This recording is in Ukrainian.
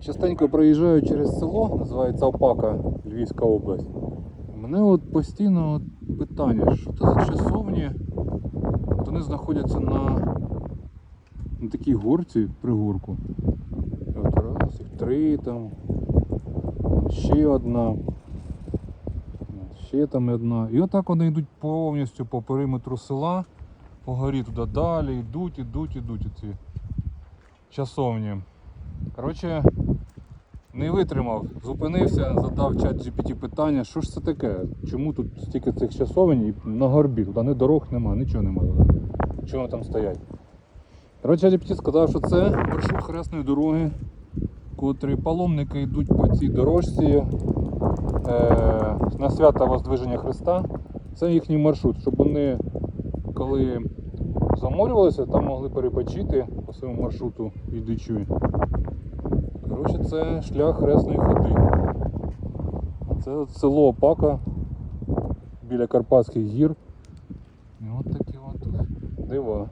частенько проїжджаю через село, називається Опака, Львівська область. Мене от постійно от питання, що це за часовні? От вони знаходяться на, на такій горці, пригорку. От раз, три там. Ще одна. Ще там одна. І отак вони йдуть повністю по периметру села, по горі туди далі, йдуть, йдуть, йдуть ці часовні. Коротше, не витримав, зупинився, задав чат GPT питання, що ж це таке? Чому тут стільки цих часовень і на горбі? Туди ні дорог нема, нічого немає. Чого вони там стоять? Коротше, GPT сказав, що це маршрут хресної дороги, котрі паломники йдуть по цій дорожці е, на свято Воздвиження Христа. Це їхній маршрут, щоб вони, коли заморювалися, там могли перепочити по своєму маршруту йдучи. Коротше, це шлях хресної ходи. Це село Опака біля Карпатських гір. І от такі от дива.